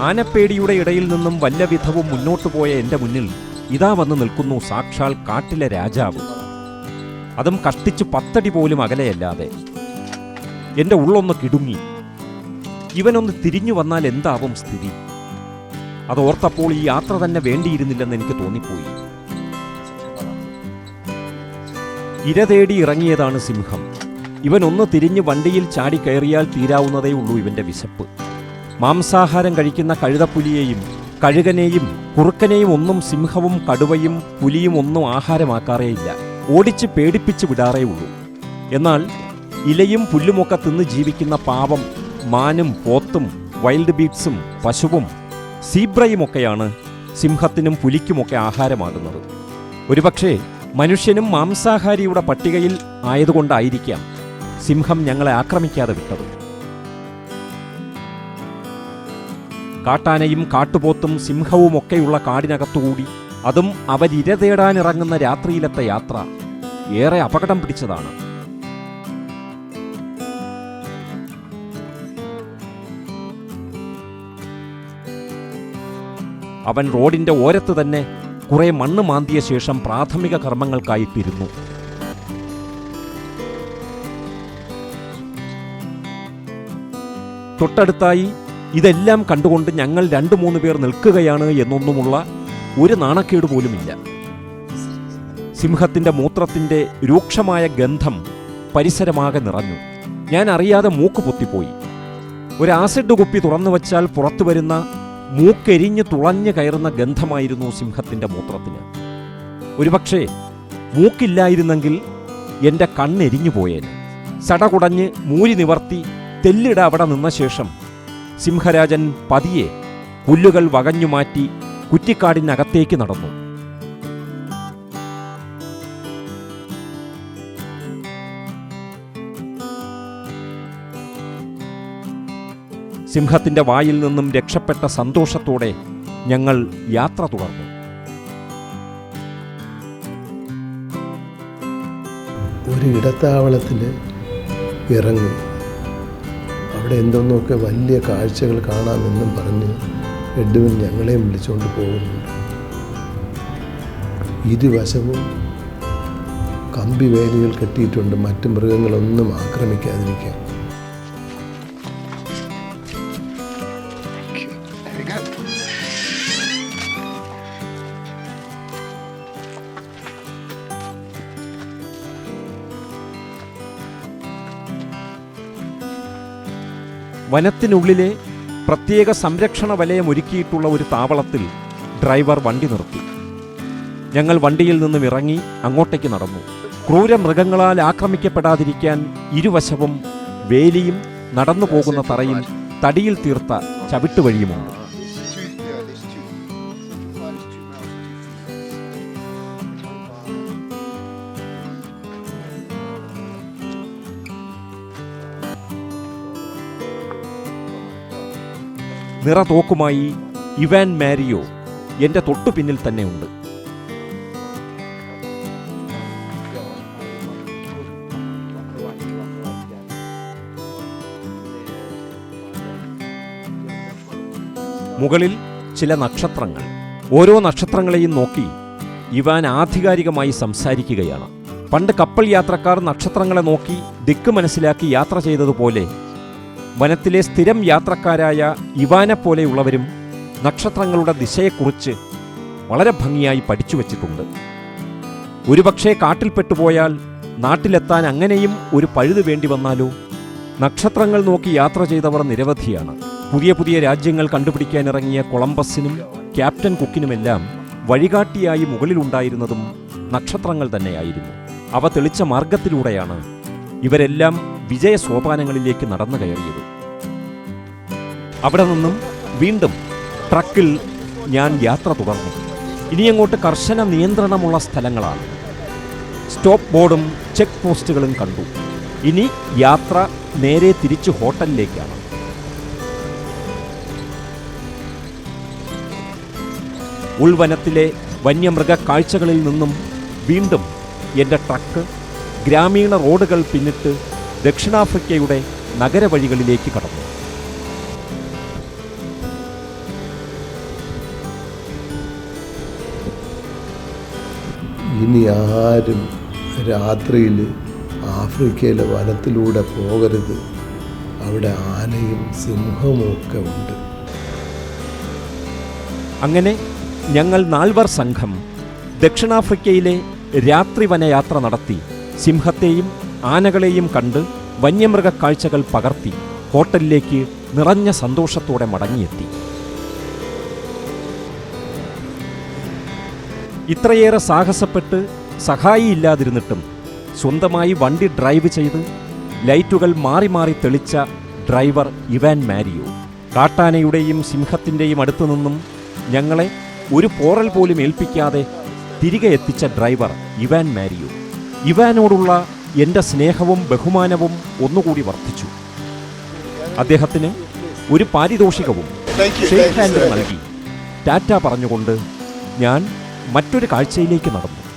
ആനപ്പേടിയുടെ ഇടയിൽ നിന്നും വല്ല വിധവും മുന്നോട്ടു പോയ എന്റെ മുന്നിൽ ഇതാ വന്ന് നിൽക്കുന്നു സാക്ഷാൽ കാട്ടിലെ രാജാവ്. അതും കഷ്ടിച്ച് പത്തടി പോലും അകലെയല്ലാതെ. എന്റെ ഉള്ളൊന്ന് കിടുങ്ങി. ഇവനൊന്ന് തിരിഞ്ഞു വന്നാൽ എന്താവും സ്ഥിതി? അതോർത്തപ്പോൾ ഈ യാത്ര തന്നെ വേണ്ടിയിരുന്നില്ലെന്ന് എനിക്ക് തോന്നിപ്പോയി. ഇര തേടി ഇറങ്ങിയതാണ് സിംഹം. ഇവനൊന്ന് തിരിഞ്ഞ് വണ്ടിയിൽ ചാടി കയറിയാൽ തീരാവുന്നതേ ഉള്ളൂ ഇവന്റെ വിശപ്പ്. മാംസാഹാരം കഴിക്കുന്ന കഴുതപ്പുലിയെയും കഴുകനെയും കുറുക്കനെയും ഒന്നും സിംഹവും കടുവയും പുലിയും ഒന്നും ആഹാരമാക്കാറേയില്ല. ഓടിച്ച് പേടിപ്പിച്ച് വിടാറേ ഉള്ളൂ. എന്നാൽ ഇലയും പുല്ലുമൊക്കെ തിന്ന് ജീവിക്കുന്ന പാവം മാനും പോത്തും വൈൽഡ് ബീറ്റ്സും പശുവും സീബ്രയുമൊക്കെയാണ് സിംഹത്തിനും പുലിക്കുമൊക്കെ ആഹാരമാകുന്നത്. ഒരുപക്ഷേ മനുഷ്യനും മാംസാഹാരിയുടെ പട്ടികയിൽ ആയതുകൊണ്ടായിരിക്കാം സിംഹം ഞങ്ങളെ ആക്രമിക്കാതെ വിട്ടത്. കാട്ടാനയും കാട്ടുപോത്തും സിംഹവുമൊക്കെയുള്ള കാടിനകത്തുകൂടി അതും അവരിര തേടാനിറങ്ങുന്ന രാത്രിയിലത്തെ യാത്ര. ഏറെ അപകടം പിടിച്ചതാണ്. അവൻ റോഡിന്റെ ഓരത്ത് തന്നെ കുറെ മണ്ണ് മാന്തിയ ശേഷം പ്രാഥമിക കർമ്മങ്ങൾക്കായി തിരുന്നു. തൊട്ടടുത്തായി ഇതെല്ലാം കണ്ടുകൊണ്ട് ഞങ്ങൾ രണ്ടു മൂന്ന് പേർ നിൽക്കുകയാണ് എന്നൊന്നുമുള്ള ഒരു നാണക്കേട് പോലുമില്ല. സിംഹത്തിന്റെ മൂത്രത്തിന്റെ രൂക്ഷമായ ഗന്ധം പരിസരമാകെ നിറഞ്ഞു. ഞാൻ അറിയാതെ മൂക്ക് പൊത്തിപ്പോയി. ഒരു ആസിഡ് കുപ്പി തുറന്നു വച്ചാൽ പുറത്തു വരുന്ന മൂക്കെരിഞ്ഞ് തുളഞ്ഞു കയറുന്ന ഗന്ധമായിരുന്നു സിംഹത്തിന്റെ മൂത്രത്തിന്. ഒരുപക്ഷേ മൂക്കില്ലായിരുന്നെങ്കിൽ എന്റെ കണ്ണെരിഞ്ഞു പോയേനെ. സടകുടഞ്ഞ് മൂരി നിവർത്തി തെല്ലിട അവിടെ നിന്ന ശേഷം സിംഹരാജൻ പതിയെ പുല്ലുകൾ വകഞ്ഞു മാറ്റി കുറ്റിക്കാടിനകത്തേക്ക് നടന്നു. സിംഹത്തിന്റെ വായിൽ നിന്നും രക്ഷപ്പെട്ട സന്തോഷത്തോടെ ഞങ്ങൾ യാത്ര തുടർന്നു. ഒരു ഇടത്താവളത്തിൽ ഇറങ്ങി. അവിടെ എന്തെന്നൊക്കെ വലിയ കാഴ്ചകൾ കാണാമെന്നും പറഞ്ഞ് എഡ്വിൻ ഞങ്ങളെയും വിളിച്ചുകൊണ്ട് പോകുന്നുണ്ട് ഇരുവശവും കമ്പി വേലികൾ കെട്ടിയിട്ടുണ്ട്. മറ്റ് മൃഗങ്ങളൊന്നും ആക്രമിക്കാതിരിക്കാൻ. വനത്തിനുള്ളിലെ പ്രത്യേക സംരക്ഷണ വലയം ഒരുക്കിയിട്ടുള്ള ഒരു താവളത്തിൽ ഡ്രൈവർ വണ്ടി നിർത്തി. ഞങ്ങൾ വണ്ടിയിൽ നിന്നും ഇറങ്ങി അങ്ങോട്ടേക്ക് നടന്നു. ക്രൂര മൃഗങ്ങളാൽ ആക്രമിക്കപ്പെടാതിരിക്കാൻ ഇരുവശവും വേലിയും നടന്നു പോകുന്ന തറയിൽ തടിയിൽ തീർത്ത ചവിട്ടുവഴിയുമുണ്ട്. നിറതോക്കുമായി ഇവാൻ മാരിയോ എന്റെ തൊട്ടു പിന്നിൽ തന്നെയുണ്ട് മുകളിൽ ചില നക്ഷത്രങ്ങൾ. ഓരോ നക്ഷത്രങ്ങളെയും നോക്കി ഇവാൻ ആധികാരികമായി സംസാരിക്കുകയാണ്. പണ്ട് കപ്പൽ യാത്രക്കാർ നക്ഷത്രങ്ങളെ നോക്കി ദിക്ക് മനസ്സിലാക്കി യാത്ര ചെയ്തതുപോലെ വനത്തിലെ സ്ഥിരം യാത്രക്കാരായ ഇവാനെ പോലെയുള്ളവരും നക്ഷത്രങ്ങളുടെ ദിശയെക്കുറിച്ച് വളരെ ഭംഗിയായി പഠിച്ചു വച്ചിട്ടുണ്ട്. ഒരുപക്ഷേ കാട്ടിൽപ്പെട്ടുപോയാൽ നാട്ടിലെത്താൻ അങ്ങനെയും ഒരു പഴുത് വേണ്ടി വന്നാലോ? നക്ഷത്രങ്ങൾ നോക്കി യാത്ര ചെയ്തവർ നിരവധിയാണ്. പുതിയ പുതിയ രാജ്യങ്ങൾ കണ്ടുപിടിക്കാനിറങ്ങിയ കൊളംബസിനും ക്യാപ്റ്റൻ കുക്കിനുമെല്ലാം വഴികാട്ടിയായി മുകളിലുണ്ടായിരുന്നതും നക്ഷത്രങ്ങൾ തന്നെയായിരുന്നു. അവ തെളിച്ച മാർഗത്തിലൂടെയാണ് ഇവരെല്ലാം വിജയ സോപാനങ്ങളിലേക്ക് നടന്നു കയറിയത് അവിടെ നിന്നും വീണ്ടും ട്രക്കിൽ ഞാൻ യാത്ര തുടർന്നു. ഇനി അങ്ങോട്ട് കർശന നിയന്ത്രണമുള്ള സ്ഥലങ്ങളാണ്. സ്റ്റോപ്പ് ബോർഡും ചെക്ക് പോസ്റ്റുകളും കണ്ടു. ഇനി യാത്ര നേരെ തിരിച്ച് ഹോട്ടലിലേക്കാണ്. ഉൾവനത്തിലെ വന്യമൃഗ കാഴ്ചകളിൽ നിന്നും വീണ്ടും എന്റെ ട്രക്ക് ഗ്രാമീണ റോഡുകൾ പിന്നിട്ട് ദക്ഷിണാഫ്രിക്കയുടെ നഗരവഴികളിലേക്ക് കടന്നു. ഇനി ആരും രാത്രിയിൽ ആഫ്രിക്കയിലെ വനത്തിലൂടെ പോകരുത്. അവിടെ ആനയും സിംഹവുമൊക്കെ ഉണ്ട്. അങ്ങനെ ഞങ്ങൾ നാൽവർ സംഘം ദക്ഷിണാഫ്രിക്കയിലെ രാത്രി വനയാത്ര നടത്തി സിംഹത്തെയും ആനകളെയും കണ്ട് വന്യമൃഗ കാഴ്ചകൾ പകർത്തി ഹോട്ടലിലേക്ക് നിറഞ്ഞ സന്തോഷത്തോടെ മടങ്ങിയെത്തി. ഇത്രയേറെ സാഹസപ്പെട്ട് സഹായിയില്ലാതിരുന്നിട്ടും സ്വന്തമായി വണ്ടി ഡ്രൈവ് ചെയ്ത് ലൈറ്റുകൾ മാറി മാറി തെളിച്ച ഡ്രൈവർ ഇവാൻ മാരിയോ. കാട്ടാനയുടെയും സിംഹത്തിന്റെയും അടുത്തു നിന്നും ഞങ്ങളെ ഒരു പോറൽ പോലും ഏൽപ്പിക്കാതെ തിരികെ എത്തിച്ച ഡ്രൈവർ ഇവാൻ മാരിയോ. ഇവാനോടുള്ള എന്റെ സ്നേഹവും ബഹുമാനവും ഒന്നുകൂടി വർദ്ധിച്ചു. അദ്ദേഹത്തിന് ഒരു പാരിതോഷികവും ഹാൻഡ്. നൽകി. ടാറ്റ പറഞ്ഞുകൊണ്ട് ഞാൻ മറ്റൊരു കാഴ്ചയിലേക്ക് നടന്നു.